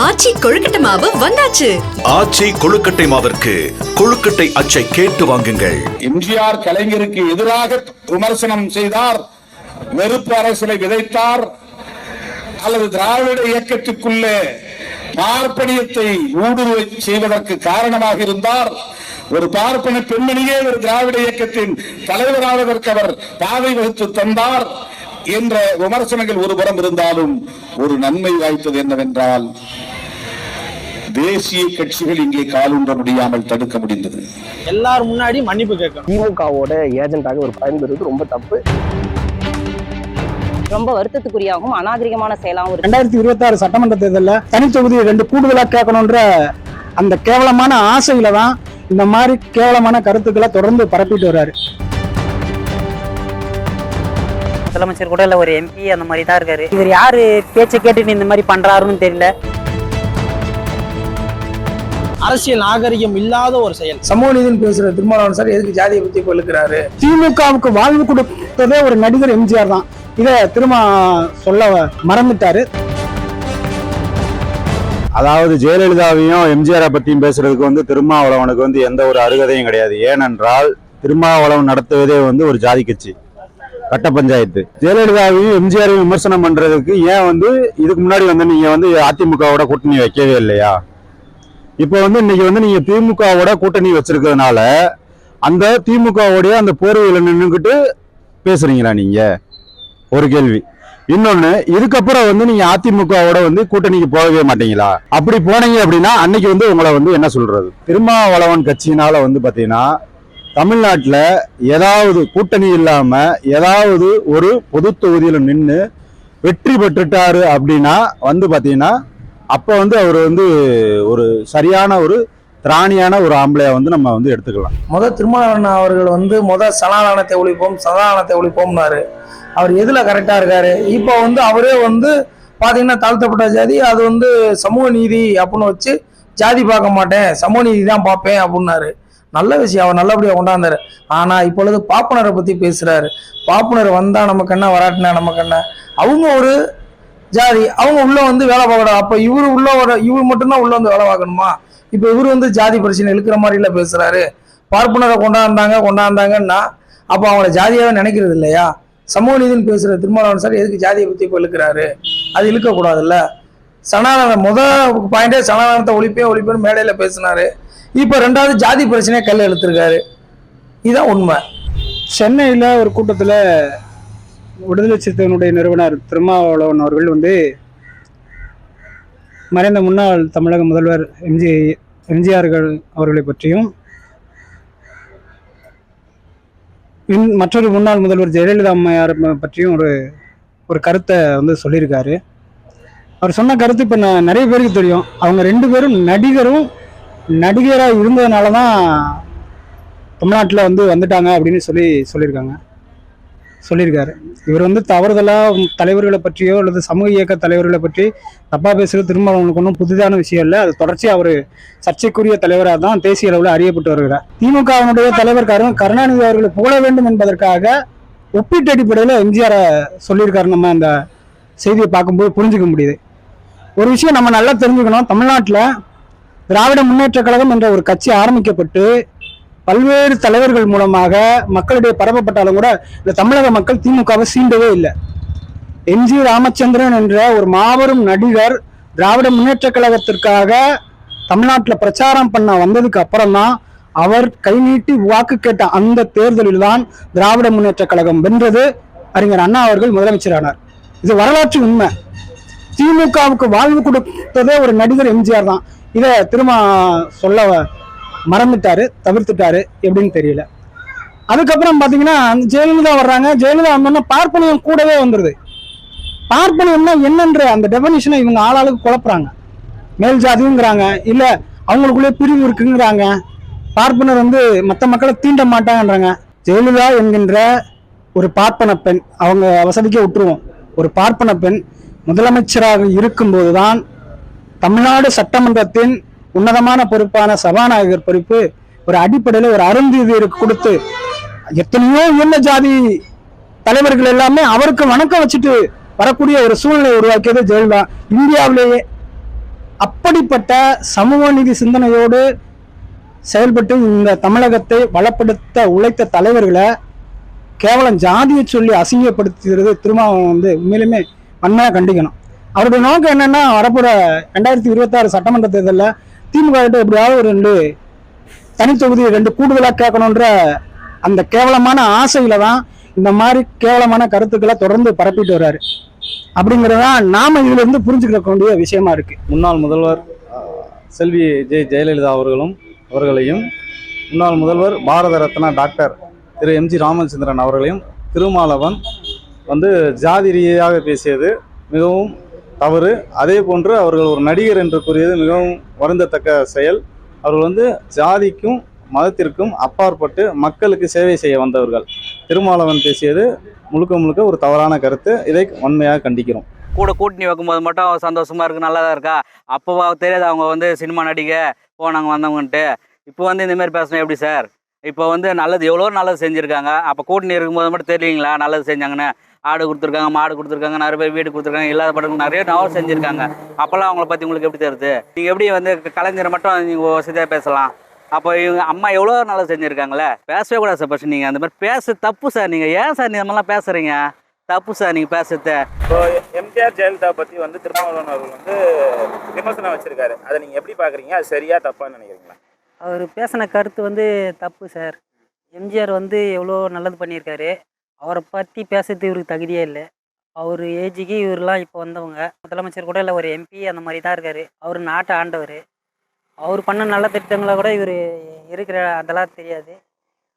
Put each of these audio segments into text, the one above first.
ஆச்சி கொழுக்கட்டை மாவு வந்தாச்சு. ஆச்சி கொழுக்கட்டை மாவிற்கு கொழுக்கட்டை அச்சை கேட்டு வாங்குங்கள். எம்ஜிஆர் கலைஞருக்கு எதிராக விமர்சனம் செய்தார். வெறுப்பு அரசியலை விதைத்தார். அல்லது திராவிட இயக்கத்துக்குள்ளே பார்ப்பனியத்தை ஊடுருவ செய்வதற்கு காரணமாக இருந்தார். ஒரு பார்ப்பன பெண்மணியே ஒரு திராவிட இயக்கத்தின் தலைவராவதற்கு அவர் பாதை வகுத்து தந்தார். என்ற விமர்சனங்கள் ஒரு புறம் இருந்தாலும் ஒரு நன்மை வாய்த்தது என்னவென்றால் தேசிய கட்சிகள் இங்கே காலூன்ற முடியாமல் தடுக்க முடிந்தது. எல்லாரும் முன்னாடி மன்னிப்பு கேட்கணும். திமுகவோட ஏஜென்ட்டாக ஒரு பயன்பெறுவது ரொம்ப தப்பு. ரொம்ப வருத்தத்துக்குரியாகவும் அநாகரிகமான செயலாகவும் ரெண்டாயிரத்தி இருபத்தி ஆறு சட்டமன்ற தேர்தலில் தனித்தொகுதியை ரெண்டு கூடுதலா கேட்கணுன்ற அந்த கேவலமான ஆசையில தான் இந்த மாதிரி கேவலமான கருத்துக்களை தொடர்ந்து பரப்பிட்டு வர்றாரு. முதலமைச்சர் கூட இல்ல ஒரு எம்பி அந்த மாதிரி தான் இருக்காரு. இவர் யாரு? பேச்சை கேட்டுட்டு இந்த மாதிரி பண்றாருன்னு தெரியல. அரசியல் நாகரிகம் இல்லாத ஒரு செயல். சமூக நீதினு பேசுற திருமாவளவன் சார் எதுக்கு ஜாதியை பத்தி கொள்ளுக்கிறாரு திமுகவுக்கு வாழ்வு கொடுத்ததே ஒரு நடிகர் எம்ஜிஆர் தான். இதை திரும்ப சொல்ல மறந்துட்டாரு. அதாவது ஜெயலலிதாவையும் எம்ஜிஆரை பத்தியும் பேசுறதுக்கு வந்து திருமாவளவனுக்கு வந்து எந்த ஒரு அருகதையும் கிடையாது. ஏனென்றால் திருமாவளவன் நடத்துவதே வந்து ஒரு ஜாதி கட்சி. கட்ட பஞ்சாயத்து ஜெயலலிதாவையும் எம்ஜிஆரையும் விமர்சனம் பண்றதுக்கு ஏன் வந்து இதுக்கு முன்னாடி வந்து நீங்க வந்து அதிமுகவோட கூட்டணி வைக்கவே இல்லையா? இப்போ வந்து இன்னைக்கு வந்து நீங்க திமுகவோட கூட்டணி வச்சிருக்கிறதுனால அந்த திமுகவோடைய அந்த போர்வையில நின்றுக்கிட்டு பேசுறீங்களா நீங்க? ஒரு கேள்வி. இன்னொன்னு இதுக்கப்புறம் வந்து நீங்க அதிமுகவோட வந்து கூட்டணிக்கு போகவே மாட்டீங்களா? அப்படி போனீங்க அப்படின்னா அன்னைக்கு வந்து உங்களை வந்து என்ன சொல்றது? திருமாவளவன் கட்சியினால வந்து பாத்தீங்கன்னா தமிழ்நாட்டில் ஏதாவது கூட்டணி இல்லாமல் ஏதாவது ஒரு பொது தொகுதியில் நின்று வெற்றி பெற்றுட்டாரு அப்படின்னா வந்து பார்த்தீங்கன்னா அப்போ வந்து அவர் வந்து ஒரு சரியான ஒரு திராணியான ஒரு ஆம்பளையை வந்து நம்ம வந்து எடுத்துக்கலாம். முத திருமாவளவன் அவர்கள் வந்து முத சனாதானத்தை ஒழிப்போம் சனாதானத்தை ஒழிப்போம்னாரு. அவர் எதில் கரெக்டாக இருக்காரு? இப்போ வந்து அவரே வந்து பார்த்தீங்கன்னா தாழ்த்தப்பட்ட ஜாதி அது வந்து சமூக நீதி அப்படின்னு வச்சு ஜாதி பார்க்க மாட்டேன் சமூக நீதி தான் பார்ப்பேன் அப்படின்னாரு. நல்ல விஷயம். அவர் நல்லபடியாக கொண்டாந்தார். ஆனால் இப்பொழுது பாப்பனரை பற்றி பேசுகிறாரு பாப்பனர் வந்தால் நமக்கு என்ன வராட்டினா நமக்கு என்ன? அவங்க ஒரு ஜாதி. அவங்க உள்ளே வந்து வேலை பார்க்கணும் அப்போ இவரு உள்ள வர இவர் மட்டும்தான் உள்ளே வந்து வேலை பார்க்கணுமா? இப்போ இவர் வந்து ஜாதி பிரச்சனை இழுக்கிற மாதிரிலாம் பேசுகிறாரு பார்ப்பனரை கொண்டாந்தாங்க கொண்டாந்தாங்கன்னா அப்போ அவங்கள ஜாதியாகவே நினைக்கிறது இல்லையா? சமூக நீதினு பேசுகிற திருமாவளவன் சார் எதுக்கு ஜாதியை பற்றி இப்போ இழுக்கிறாரு? அது இழுக்கக்கூடாதுல்ல. சனாதன முத பாயிண்டே சனாதனத்தை ஒழிப்பே ஒழிப்பேன்னு மேடையில் பேசினாரு. இப்போ ரெண்டாவது ஜாதி பிரச்சனையை கல் எழுத்துருக்காரு இதுதான் உண்மை. சென்னையில் ஒரு கூட்டத்தில் விடுதலை சிறுத்தைகளுடைய நிறுவனர் திருமாவளவன் அவர்கள் வந்து மறைந்த முன்னாள் தமிழக முதல்வர் எம்ஜி எம்ஜிஆர்கள் அவர்களை பற்றியும் மற்றொரு முன்னாள் முதல்வர் ஜெயலலிதா அம்மையார் பற்றியும் ஒரு ஒரு கருத்தை வந்து சொல்லியிருக்காரு. அவர் சொன்ன கருத்து இப்போ நான் நிறைய பேருக்கு தெரியும். அவங்க ரெண்டு பேரும் நடிகரும் நடிகராக இருந்ததுனால தான் தமிழ்நாட்டில் வந்து வந்துட்டாங்க அப்படின்னு சொல்லி சொல்லியிருக்காங்க. சொல்லியிருக்காரு. இவர் வந்து தவறுதலாக தலைவர்களை பற்றியோ அல்லது சமூக இயக்க தலைவர்களை பற்றி தப்பாக பேசுகிறது அவங்களுக்கு ஒன்றும் புதிதான விஷயம் இல்லை. அது தொடர்ச்சியாக அவர் சர்ச்சைக்குரிய தலைவராக தான் தேசிய அளவில் அறியப்பட்டு வருகிறார். திமுகவினுடைய தலைவர் கருணாநிதி அவர்களை புகழ வேண்டும் என்பதற்காக ஒப்பீட்டு அடிப்படையில் எம்ஜிஆரை சொல்லியிருக்காரு. நம்ம அந்த செய்தியை பார்க்கும்போது புரிஞ்சுக்க முடியுது. ஒரு விஷயம் நம்ம நல்லா தெரிஞ்சுக்கணும். தமிழ்நாட்டில் திராவிட முன்னேற்றக் கழகம் என்ற ஒரு கட்சி ஆரம்பிக்கப்பட்டு பல்வேறு தலைவர்கள் மூலமாக மக்களிடையே பரப்பப்பட்டாலும் கூட இந்த தமிழக மக்கள் திமுகவை சீண்டவே இல்லை. எம். ஜி. ராமச்சந்திரன் என்ற ஒரு மாபெரும் நடிகர் திராவிட முன்னேற்றக் கழகத்திற்காக தமிழ்நாட்டில் பிரச்சாரம் பண்ண வந்ததுக்கு அப்புறம் தான் அவர் கை நீட்டி வாக்கு கேட்ட அந்த தேர்தலில் தான் திராவிட முன்னேற்றக் கழகம் வென்றது. அறிஞர் அண்ணா அவர்கள் முதலமைச்சரானார். இது வரலாற்று உண்மை. திமுகவுக்கு வாழ்வு கொடுத்ததே ஒரு நடிகர் எம்ஜிஆர் தான். இதை திரும்ப சொல்ல மறந்துட்டாரு தவிர்த்துட்டாரு எப்படின்னு தெரியல. அதுக்கப்புறம் பார்த்தீங்கன்னா அந்த ஜெயலலிதா வர்றாங்க. ஜெயலலிதா வந்தோன்னா பார்ப்பனியம் கூடவே வந்துடுது பார்ப்பனியம்னா என்னன்ற அந்த டெபனிஷனை இவங்க ஆளாளுக்கு குழப்புறாங்க. மேல் ஜாதிங்கிறாங்க இல்லை அவங்களுக்குள்ளே பிரிவு இருக்குங்கிறாங்க. பார்ப்பனர் வந்து மற்ற மக்களை தீண்ட மாட்டாங்கன்றாங்க. ஜெயலலிதா என்கின்ற ஒரு பார்ப்பன பெண் அவங்க வசதிக்கே விட்டுருவோம். ஒரு பார்ப்பன பெண் முதலமைச்சராக இருக்கும்போதுதான் தமிழ்நாடு சட்டமன்றத்தின் உன்னதமான பொறுப்பான சபாநாயகர் பொறுப்பு ஒரு அடிப்படையில் ஒரு அருந்ததியருக்கு கொடுத்து எத்தனையோ உயர்ந்த ஜாதி தலைவர்கள் எல்லாமே அவருக்கு வணக்கம் வச்சுட்டு வரக்கூடிய ஒரு சூழ்நிலை உருவாக்கியது ஜெயலலிதா. இந்தியாவிலேயே அப்படிப்பட்ட சமூக நீதி சிந்தனையோடு செயல்பட்டு இந்த தமிழகத்தை வளப்படுத்த உழைத்த தலைவர்களை கேவலம் ஜாதியை சொல்லி அசிங்கப்படுத்துகிறது திருமாவளவன் வந்து உண்மையிலுமே வன்மையாக கண்டிக்கணும். அவருடைய நோக்கம் என்னன்னா வரப்போற ரெண்டாயிரத்தி இருபத்தாறு சட்டமன்ற தேர்தலில் திமுக கிட்ட எப்படியாவது ஒரு ரெண்டு தனித்தொகுதி ரெண்டு கூடுதலாக கேட்கணுன்ற அந்த கேவலமான ஆசையில தான் இந்த மாதிரி கேவலமான கருத்துக்களை தொடர்ந்து பரப்பிட்டு வர்றாரு. அப்படிங்கிறதான் நாம இதுல இருந்து புரிஞ்சுக்க வேண்டிய விஷயமா இருக்கு. முன்னாள் முதல்வர் செல்வி ஜெய் ஜெயலலிதா அவர்களும் அவர்களையும் முன்னாள் முதல்வர் பாரத ரத்னா டாக்டர் திரு எம்ஜி ராமச்சந்திரன் அவர்களையும் திருமாலவன் வந்து ஜாதி ரீதியாக பேசியது மிகவும் தவறு. அதே போன்று அவர்கள் ஒரு நடிகர் என்று கூறியது மிகவும் வருந்தத்தக்க செயல். அவர்கள் வந்து ஜாதிக்கும் மதத்திற்கும் அப்பாற்பட்டு மக்களுக்கு சேவை செய்ய வந்தவர்கள். திருமாவளவன் பேசியது முழுக்க முழுக்க ஒரு தவறான கருத்து. இதை வன்மையாக கண்டிக்கிறோம். கூட கூட்டணி வைக்கும்போது மட்டும் சந்தோஷமா இருக்கு தான் இருக்கா? அப்போ தெரியாது அவங்க வந்து சினிமா நடிகை போனாங்க வந்தவங்கன்ட்டு. இப்போ வந்து இந்தமாரி பேசணும் எப்படி சார்? இப்போ வந்து நல்லது எவ்வளோ நல்லது செஞ்சுருக்காங்க. அப்போ கூட்டணி இருக்கும்போது மட்டும் தெரியலீங்களா? நல்லது செஞ்சாங்கன்னு. ஆடு கொடுத்துருக்காங்க மாடு கொடுத்துருக்காங்க நிறைய பேர் வீடு கொடுத்துருக்காங்க இல்லாத படங்கள் நிறைய நவல் செஞ்சுருக்காங்க. அப்போல்லாம் அவங்கள பற்றி உங்களுக்கு எப்படி தெரியுது? நீங்கள் எப்படி வந்து கலைஞரை மட்டும் நீங்கள் வசதியாக பேசலாம்? அப்போ இவங்க அம்மா எவ்வளோ நல்லது செஞ்சுருக்காங்களே பேசவே கூடாது சார் ஃபஸ்ட் நீங்கள் அந்த மாதிரி பேச தப்பு சார் நீங்கள் ஏன் சார் இந்த மாதிரிலாம் பேசுகிறீங்க தப்பு சார் நீங்கள் பேசுறது. இப்போ எம்ஜிஆர் ஜெயலலிதா பத்தி வந்து திருமாவளவன் அவர்கள் வந்து விமர்சனம் வச்சிருக்காரு. அதை நீங்க எப்படி பாக்குறீங்க? அது சரியா தப்பான்னு நினைக்கிறீங்களா? அவர் பேசின கருத்து வந்து தப்பு சார் எம்ஜிஆர் வந்து எவ்வளோ நல்லது பண்ணியிருக்காரு. அவரை பற்றி பேசுறது இவருக்கு தகுதியே இல்லை. அவர் ஏஜுக்கு இவரெலாம் இப்போ வந்தவங்க. முதலமைச்சர் கூட இல்லை ஒரு எம்பி அந்த மாதிரி தான் இருக்கார். அவர் நாட்டை ஆண்டவர். அவர் பண்ண நல்ல திட்டங்களை கூட இவர் இருக்கிற அதெல்லாம் தெரியாது.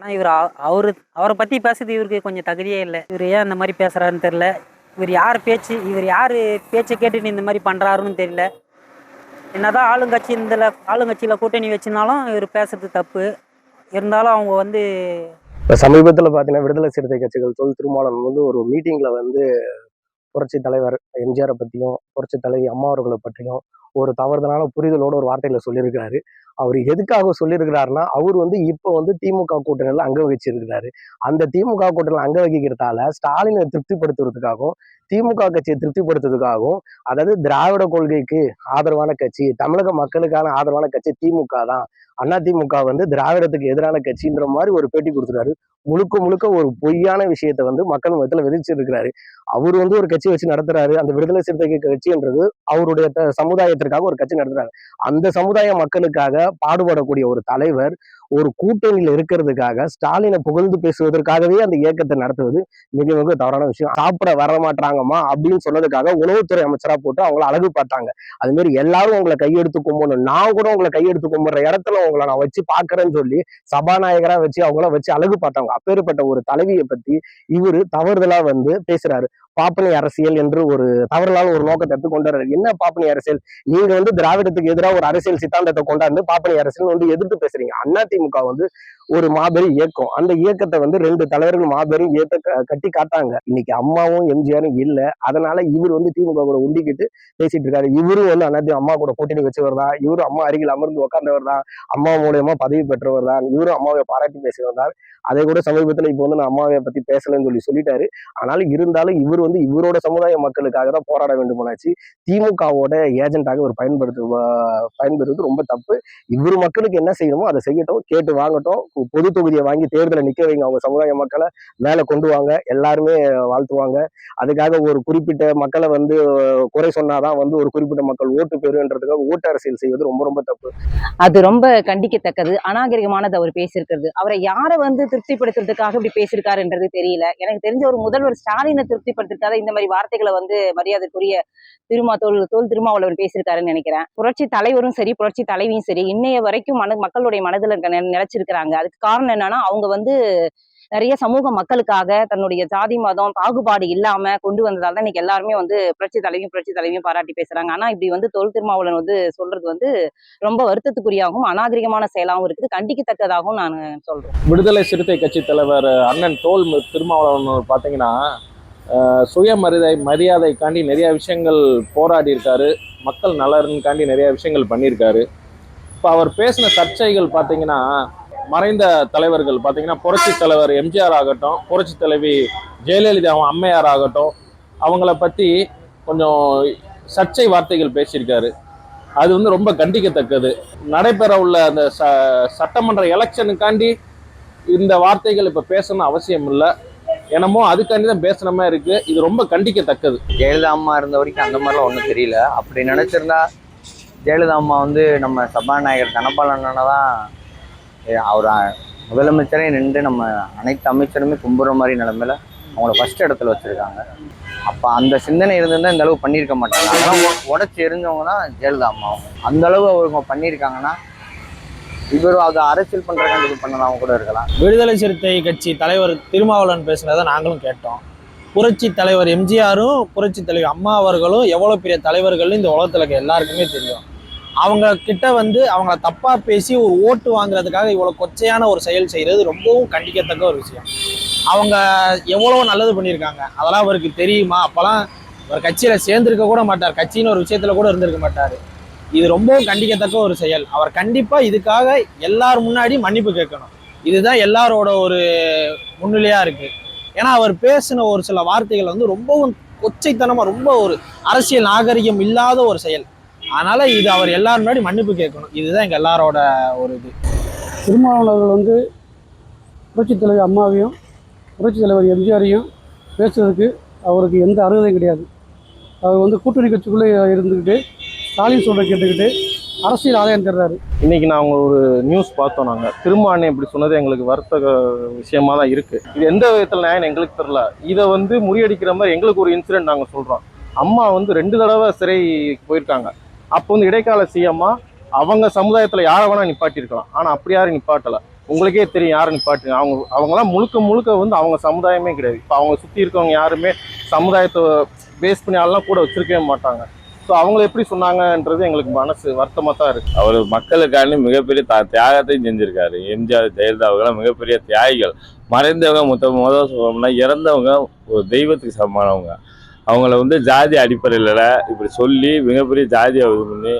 ஆனால் இவர் அவர் அவரை பற்றி பேசுறது இவருக்கு கொஞ்சம் தகுதியே இல்லை. இவர் ஏன் இந்த மாதிரி பேசுகிறாருன்னு தெரில இவர் யார் பேச்சு இவர் யார் பேச்சை கேட்டுட்டு இந்த மாதிரி பண்ணுறாருன்னு தெரியல. என்னதான் ஆளுங்கட்சி இந்த ஆளுங்கட்சியில் கூட்டணி வச்சுனாலும் இவர் பேசுறது தப்பு. இருந்தாலும் அவங்க வந்து இப்போ சமீபத்தில் பார்த்தீங்கன்னா விடுதலை சிறுத்தை கட்சிகள் தொல் திருமாவளவன் வந்து ஒரு மீட்டிங்கில் வந்து புரட்சி தலைவர் எம்ஜிஆரை பற்றியும் புரட்சி தலைவி அம்மா அவர்களை பற்றியும் ஒரு தவறுதலான புரிதலோட ஒரு வார்த்தையில சொல்லியிருக்கிறாரு. அவர் எதுக்காக சொல்லியிருக்கிறாருன்னா அவர் வந்து இப்போ வந்து திமுக கூட்டணியில் அங்க வகிச்சிருக்கிறாரு அந்த திமுக கூட்டணியில் அங்க வகிக்கிறதால ஸ்டாலினை திருப்திப்படுத்துறதுக்காகவும் திமுக கட்சியை திருப்திப்படுத்துறதுக்காகவும் அதாவது திராவிட கொள்கைக்கு ஆதரவான கட்சி தமிழக மக்களுக்கான ஆதரவான கட்சி திமுக தான். அண்ணா திமுக வந்து திராவிடத்துக்கு எதிரான கட்சின்ற மாதிரி ஒரு பேட்டி கொடுத்துருக்காரு. முழுக்க முழுக்க ஒரு பொய்யான விஷயத்த வந்து மக்கள் மத்தியில் விதிச்சிருக்கிறாரு. அவர் வந்து ஒரு கட்சி வச்சு நடத்துறாரு. அந்த விடுதலை சிறுத்தை கட்சின்றது அவருடைய சமுதாயத்தை சமுதாயத்திற்காக ஒரு கட்சி நடத்துறாங்க. அந்த சமுதாய மக்களுக்காக பாடுபடக்கூடிய ஒரு தலைவர் ஒரு கூட்டணியில் இருக்கிறதுக்காக ஸ்டாலினை புகழ்ந்து பேசுவதற்காகவே அந்த இயக்கத்தை நடத்துவது மிக மிக தவறான விஷயம். சாப்பிட வர மாட்டாங்கம்மா அப்படின்னு சொன்னதுக்காக உணவுத்துறை அமைச்சரா போட்டு அவங்கள அழகு பார்த்தாங்க. அது மாதிரி எல்லாரும் உங்களை கையெடுத்து கும்பிடணும். நான் கூட உங்களை கையெடுத்து கும்பிடுற இடத்துல உங்களை நான் வச்சு பாக்குறேன்னு சொல்லி சபாநாயகரா வச்சு அவங்கள வச்சு அழகு பார்த்தாங்க. அப்பேற்பட்ட ஒரு தலைவியை பத்தி இவரு தவறுதலா வந்து பேசுறாரு. பாப்பனை அரசியல் என்று ஒரு தவறுதலான ஒரு நோக்கத்தை எடுத்து கொண்டு வர்றாரு என்ன பாப்பனை அரசியல்? நீங்க வந்து திராவிடத்துக்கு எதிராக ஒரு அரசியல் சித்தாந்தத்தை கொண்டாந்து பாப்பனை அரசியல் வந்து எதிர்த்து பேசுறீங்க. அண்ணா அதிமுக வந்து ஒரு மாபெரும் இயக்கம். அந்த இயக்கத்தை வந்து ரெண்டு தலைவர்கள் மாபெரும் இயக்க கட்டி காட்டாங்க. இன்னைக்கு அம்மாவும் எம்ஜிஆரும் இல்ல. அதனால இவர் வந்து திமுக கூட உண்டிக்கிட்டு பேசிட்டு இருக்காரு. இவரும் வந்து அண்ணாத்தையும் அம்மா கூட கூட்டணி வச்சவர் தான். இவரும் அம்மா அருகில் அமர்ந்து உட்கார்ந்தவர் தான். அம்மா மூலியமா பதவி பெற்றவர் தான். இவரும் அம்மாவை பாராட்டி பேசியவர் தான். அதை கூட சமீபத்துல இப்போ வந்து நான் அம்மாவை பத்தி பேசலன்னு சொல்லி சொல்லிட்டாரு. ஆனாலும் இருந்தாலும் இவர் வந்து இவரோட சமுதாய மக்களுக்காக தான் போராட வேண்டுமானாச்சு. திமுகவோட ஏஜென்ட்டாக ஒரு பயன்படுத்து வா- ரொம்ப தப்பு. இவர் மக்களுக்கு என்ன செய்யணுமோ அதை செய்யட்டும். கேட்டு வாங்கட்டும். பொது தொகுதியை வாங்கி தேர்தலை நிக்க வைங்க. அவங்க சமுதாய மக்களை மேலே கொண்டு வாங்க. எல்லாருமே வாழ்த்துவாங்க. அதுக்காக ஒரு குறிப்பிட்ட மக்களை வந்து குறை சொன்னாதான் வந்து ஒரு குறிப்பிட்ட மக்கள் ஓட்டு பெறுன்றதுக்காக ஓட்டு அரசியல் செய்வது ரொம்ப ரொம்ப தப்பு. அது ரொம்ப கண்டிக்கத்தக்கது. அநாகரிகமானது அவர் பேசியிருக்கிறது. அவரை யாரை வந்து திருப்திப்படுத்துறதுக்காக இப்படி பேசியிருக்காருன்றது தெரியல. எனக்கு தெரிஞ்ச ஒரு முதல்வர் ஸ்டாலினை திருப்திப்படுத்துறதுக்காக இந்த மாதிரி வார்த்தைகளை வந்து மரியாதைக்குரிய திருமா தோல் தோல் திருமாவளவன் பேசியிருக்காருன்னு நினைக்கிறேன். புரட்சி தலைவரும் சரி புரட்சி தலைவியும் சரி இன்னைய வரைக்கும் மன மக்களுடைய மனதில் நினைச்சிருக்கிறாங்க. அதுக்கு காரணம் என்னன்னா அவங்க வந்து நிறைய சமூக மக்களுக்காக தன்னுடைய ஜாதி மதம் பாகுபாடு இல்லாம கொண்டு வந்ததால தான் இன்னைக்கு எல்லாருமே வந்து புரட்சி தலைவியும் புரட்சி தலைவியும் பாராட்டி பேசுறாங்க. ஆனா இப்படி வந்து தொல் திருமாவளவன் வந்து சொல்றது வந்து ரொம்ப வருத்தத்துக்குரியாகவும் அநாகரிகமான செயலாகவும் இருக்குது. கண்டிக்கத்தக்கதாகவும் நான் சொல்றேன். விடுதலை சிறுத்தை கட்சி தலைவர் அண்ணன் தோல் திருமாவளவன் பார்த்தீங்கன்னா அஹ், சுயமரியாதை மரியாதைக்காண்டி நிறைய விஷயங்கள் போராடி இருக்காரு மக்கள் நலனுக்காண்டி நிறைய விஷயங்கள் பண்ணியிருக்காரு. இப்போ அவர் பேசின சர்ச்சைகள் பார்த்தீங்கன்னா மறைந்த தலைவர்கள் பார்த்தீங்கன்னா புரட்சி தலைவர் எம்ஜிஆர் ஆகட்டும் புரட்சி தலைவி ஜெயலலிதா அம்மையார் ஆகட்டும் அவங்கள பற்றி கொஞ்சம் சர்ச்சை வார்த்தைகள் பேசியிருக்காரு. அது வந்து ரொம்ப கண்டிக்கத்தக்கது. நடைபெற உள்ள அந்த ச சட்டமன்ற எலெக்ஷனுக்காண்டி இந்த வார்த்தைகள் இப்போ பேசணும் அவசியம் இல்லை என்னமோ அதுக்காண்டி தான் பேசுன மாதிரி இருக்குது இது ரொம்ப கண்டிக்கத்தக்கது. ஜெயலலிதா அம்மா இருந்த வரைக்கும் அந்த மாதிரிலாம் ஒன்றும் தெரியல. அப்படி நினச்சிருந்தா ஜெயலலிதா அம்மா வந்து நம்ம சபாநாயகர் தனபாலனை தான் அவர் முதலமைச்சரே நின்று நம்ம அனைத்து அமைச்சருமே கும்புற மாதிரி நிலமையில அவங்கள ஃபஸ்ட் இடத்துல வச்சுருக்காங்க. அப்போ அந்த சிந்தனை இருந்திருந்தா இந்த அளவு பண்ணியிருக்க மாட்டாங்க. அதெல்லாம் உடச்சி எரிஞ்சவங்க தான் ஜெயலலிதா அம்மாவும் அந்த அளவு அவங்க பண்ணியிருக்காங்கன்னா இவரும் அது அரசியல் பண்ணுறக்காண்டி இது பண்ணலாம் கூட இருக்கலாம். விடுதலை சிறுத்தை கட்சி தலைவர் திருமாவளவன் பேசுனதை நாங்களும் கேட்டோம். புரட்சி தலைவர் எம்ஜிஆரும் புரட்சி தலைவர் அம்மா அவர்களும் எவ்வளோ பெரிய தலைவர்கள்னு இந்த உலகத்தில் இருக்க எல்லாருக்குமே தெரியும். அவங்க கிட்ட வந்து அவங்கள தப்பாக பேசி ஒரு ஓட்டு வாங்குறதுக்காக இவ்வளோ கொச்சையான ஒரு செயல் செய்கிறது ரொம்பவும் கண்டிக்கத்தக்க ஒரு விஷயம். அவங்க எவ்வளோ நல்லது பண்ணியிருக்காங்க. அதெல்லாம் அவருக்கு தெரியுமா? அப்போல்லாம் அவர் கட்சியில் சேர்ந்துருக்க கூட மாட்டார். கட்சின்னு ஒரு விஷயத்தில் கூட இருந்திருக்க மாட்டார். இது ரொம்பவும் கண்டிக்கத்தக்க ஒரு செயல். அவர் கண்டிப்பாக இதுக்காக எல்லார் முன்னாடி மன்னிப்பு கேட்கணும். இதுதான் எல்லாரோட ஒரு முன்னிலையாக இருக்குது ஏன்னா அவர் பேசின ஒரு சில வார்த்தைகள் வந்து ரொம்பவும் கொச்சைத்தனமாக ரொம்ப ஒரு அரசியல் நாகரிகம் இல்லாத ஒரு செயல். அதனால இது அவர் எல்லாரும் முன்னாடி மன்னிப்பு கேட்கணும். இதுதான் எங்க எல்லாரோட ஒரு இது. திருமாவளவன் அவர்கள் வந்து புரட்சித் தலைவர் அம்மாவையும் புரட்சித் தலைவர் எம்ஜிஆரையும் பேசுறதுக்கு அவருக்கு எந்த அருகதையும் கிடையாது. அவர் வந்து கூட்டணி கட்சிக்குள்ளே இருந்துக்கிட்டு ஸ்டாலின் சொல்ற கேட்டுக்கிட்டு அரசியல் ஆதாயம் தர்றாரு. இன்னைக்கு நாங்கள் ஒரு நியூஸ் பார்த்தோம் நாங்கள் திருமானே இப்படி சொன்னது எங்களுக்கு வருத்தக விஷயமா தான் இருக்கு. இது எந்த விதத்தில் நியாயம் எங்களுக்கு தெரியல. இதை வந்து முறியடிக்கிற மாதிரி எங்களுக்கு ஒரு இன்சிடென்ட் நாங்கள் சொல்கிறோம் அம்மா வந்து ரெண்டு தடவை சிறை போயிருக்காங்க. அப்போ வந்து இடைக்கால சிஎம்மா அவங்க சமுதாயத்தில் யாரை வேணால் நிப்பாட்டியிருக்கலாம். ஆனால் அப்படி யாரும் நிப்பாட்டலை. உங்களுக்கே தெரியும் யாரை நிப்பாட்டி அவங்க அவங்களாம் முழுக்க முழுக்க வந்து அவங்க சமுதாயமே கிடையாது. இப்போ அவங்க சுற்றி இருக்கவங்க யாருமே சமுதாயத்தை பேஸ் பண்ணி ஆள்லாம் கூட வச்சிருக்கவே மாட்டாங்க. ஸோ அவங்க எப்படி சொன்னாங்கன்றது எங்களுக்கு மனசு வருத்தமாக தான் இருக்குது அவர் மக்களுக்காண்டி மிகப்பெரிய த தியாகத்தையும் செஞ்சுருக்காரு. எம்ஜிஆர் ஜெயலலிதா அவங்களாம் மிகப்பெரிய தியாகிகள். மறைந்தவங்க மொத்த முதல் சொல்லணும்னா இறந்தவங்க ஒரு தெய்வத்துக்கு சமமானவங்க. அவங்கள வந்து ஜாதி அடிப்படையில் இப்படி சொல்லி மிகப்பெரிய ஜாதியை இது பண்ணி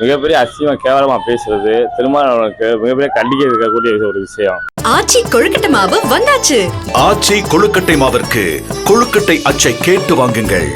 மிகப்பெரிய அசியமா கேவலமா பேசுறது திருமாவளவனுக்கு மிகப்பெரிய கண்டிக்க இருக்கக்கூடிய ஒரு விஷயம். ஆச்சி கொழுக்கட்டை மாவு வந்தாச்சு. ஆச்சி கொழுக்கட்டை மாவிற்கு கொழுக்கட்டை அச்சை கேட்டு வாங்குங்கள்.